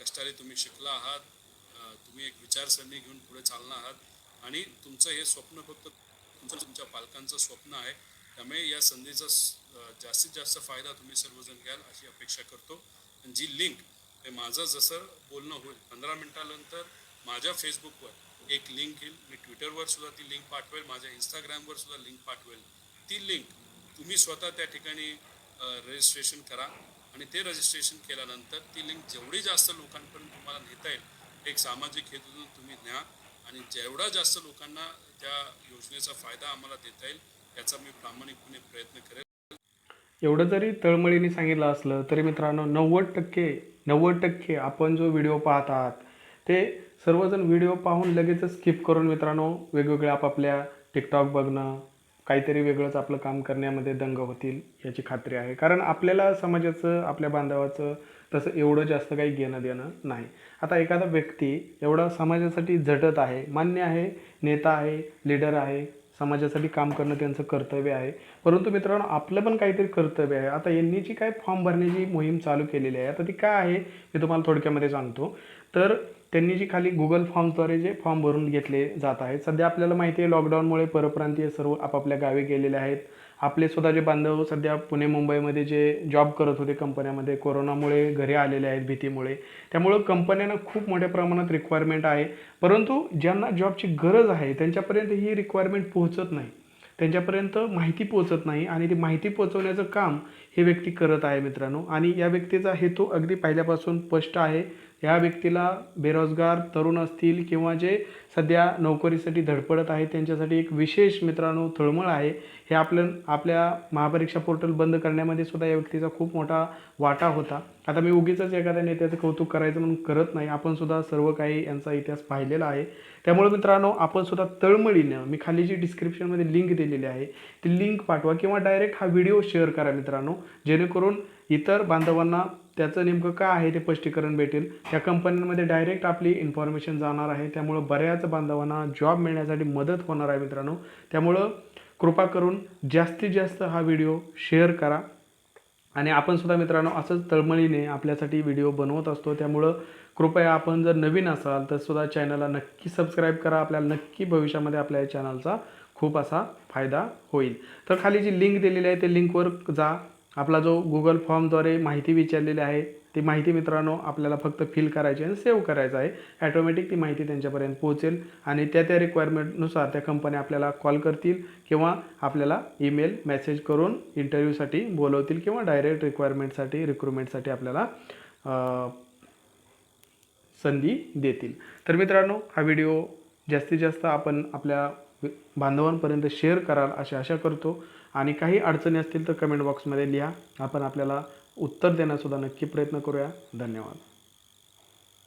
कष्टाने तुम्ही शिकला आहात तुम्ही एक विचारसरणी घेऊन पुढे चालणार आहात आणि तुमचं हे स्वप्न फक्त तुमचं तुमच्या पालकांचं स्वप्न आहे. त्यामुळे या संधीचा जास्तीत जास्त फायदा तुम्ही सर्वजण घ्याल अशी अपेक्षा करतो. आणि जी लिंक हे माझं जसं बोलणं होईल पंधरा मिनटानंतर माझ्या फेसबुकवर एक लिंक येईल. मी ट्विटरवर सुद्धा ती लिंक पाठवेल माझ्या इंस्टाग्रामवर सुद्धा लिंक पाठवेल. ती लिंक तुम्ही स्वतः त्या ठिकाणी रजिस्ट्रेशन करा. आणि ते रजिस्ट्रेशन केल्यानंतर ती लिंक जेवढी जास्त लोकांपर्यंत तुम्हाला नेता येईल एक सामाजिक हेतूतून तुम्ही न्या. आणि जेवढा जास्त लोकांना त्या योजनेचा फायदा आम्हाला देता येईल याचा मी प्रामाणिकपणे प्रयत्न करेल एवढं जरी तळमळीने सांगितलं असलं तरी मित्रांनो नव्वद टक्के नव्वद टक्के आपण जो व्हिडिओ पाहत आहात ते सर्वजण व्हिडिओ पाहून लगेचच स्किप करून मित्रांनो वेगवेगळ्या आपापल्या टिकटॉक बघणं काहीतरी वेगळंच आपलं काम करण्यामध्ये दंग होतील याची खात्री आहे. कारण आपल्याला समाजाचं आपल्या बांधवाचं तसं एवढं जास्त काही घेणं देणं नाही. आता एखादा व्यक्ती एवढा समाजासाठी झटत आहे मान्य आहे नेता आहे लीडर आहे समाजासाठी काम करणं त्यांचं कर्तव्य आहे. परंतु मित्रांनो आपलं पण काहीतरी कर्तव्य आहे. आता यांनी जी काय फॉर्म भरण्याची मोहीम चालू केलेली आहे आता ती काय आहे मी तुम्हाला थोडक्यामध्ये सांगतो. तर त्यांनी जी खाली गुगल फॉर्मद्वारे जे फॉर्म भरून घेतले जात आहेत सध्या आपल्याला माहिती आहे लॉकडाऊनमुळे परप्रांतीय सर्व आपापल्या गावी गेलेले आहेत. आपले स्वतःचे बांधव सध्या पुणे मुंबईमध्ये जे जॉब करत होते कंपन्यामध्ये कोरोनामुळे घरी आलेले आहेत भीतीमुळे. त्यामुळं कंपन्यांना खूप मोठ्या प्रमाणात रिक्वायरमेंट आहे. परंतु ज्यांना जॉबची गरज आहे त्यांच्यापर्यंत ही रिक्वायरमेंट पोहोचत नाही. त्यांच्यापर्यंत माहिती पोहोचत नाही आणि ती माहिती पोहोचवण्याचं काम हे व्यक्ती करत आहे मित्रांनो. आणि या व्यक्तीचा हेतू अगदी पहिल्यापासून स्पष्ट आहे. या व्यक्तीला बेरोजगार तरुण असतील किंवा जे सध्या नोकरीसाठी धडपडत आहेत त्यांच्यासाठी एक विशेष मित्रांनो तळमळ आहे. हे आपल्या आपल्या महापरीक्षा पोर्टल बंद करण्यामध्ये सुद्धा या व्यक्तीचा खूप मोठा वाटा होता. आता मी उगीच एखाद्या नेत्याचं कौतुक करायचं म्हणून करत नाही. आपण सुद्धा सर्व काही यांचा इतिहास पाहिलेला आहे. त्यामुळे मित्रांनो आपण सुद्धा तळमळीनं मी खाली जी डिस्क्रिप्शनमध्ये लिंक दिलेली आहे ती लिंक पाठवा किंवा डायरेक्ट हा व्हिडिओ शेअर करा मित्रांनो. जेणेकरून इतर बांधवांना त्याचं नेमकं काय आहे ते स्पष्टीकरण भेटेल. त्या कंपन्यांमध्ये डायरेक्ट आपली इन्फॉर्मेशन जाणार आहे. त्यामुळं बऱ्याच बांधवांना जॉब मिळण्यासाठी मदत होणार आहे मित्रांनो. त्यामुळं कृपा करून जास्तीत जास्त हा व्हिडिओ शेअर करा. आणि आपण सुद्धा मित्रांनो असंच तळमळीने आपल्यासाठी व्हिडिओ बनवत असतो. त्यामुळं कृपया आपण जर नवीन असाल तर सुद्धा चॅनलला नक्की सबस्क्राईब करा. आपल्याला नक्की भविष्यामध्ये आपल्या या चॅनलचा खूप असा फायदा होईल. तर खाली जी लिंक दिलेली आहे ते लिंकवर जा. आपला जो गुगल फॉर्मद्वारे माहिती विचारलेली आहे ती माहिती मित्रांनो आपल्याला फक्त फिल करायची आणि सेव्ह करायचं आहे. ॲटोमॅटिक ती माहिती त्यांच्यापर्यंत पोहोचेल आणि त्या त्या रिक्वायरमेंटनुसार त्या कंपन्या आपल्याला कॉल करतील किंवा आपल्याला ईमेल मेसेज करून इंटरव्ह्यूसाठी बोलवतील किंवा डायरेक्ट रिक्वायरमेंटसाठी रिक्रुटमेंटसाठी आपल्याला संधी देतील. तर मित्रांनो हा व्हिडिओ जास्तीत जास्त आपण आपल्या बांधवांपर्यंत शेअर कराल अशी आशा करतो. आणि काही अडचणी असतील तर कमेंट बॉक्समध्ये लिहा. आपण आपल्याला उत्तर देण्यासुद्धा नक्की प्रयत्न करूया. धन्यवाद.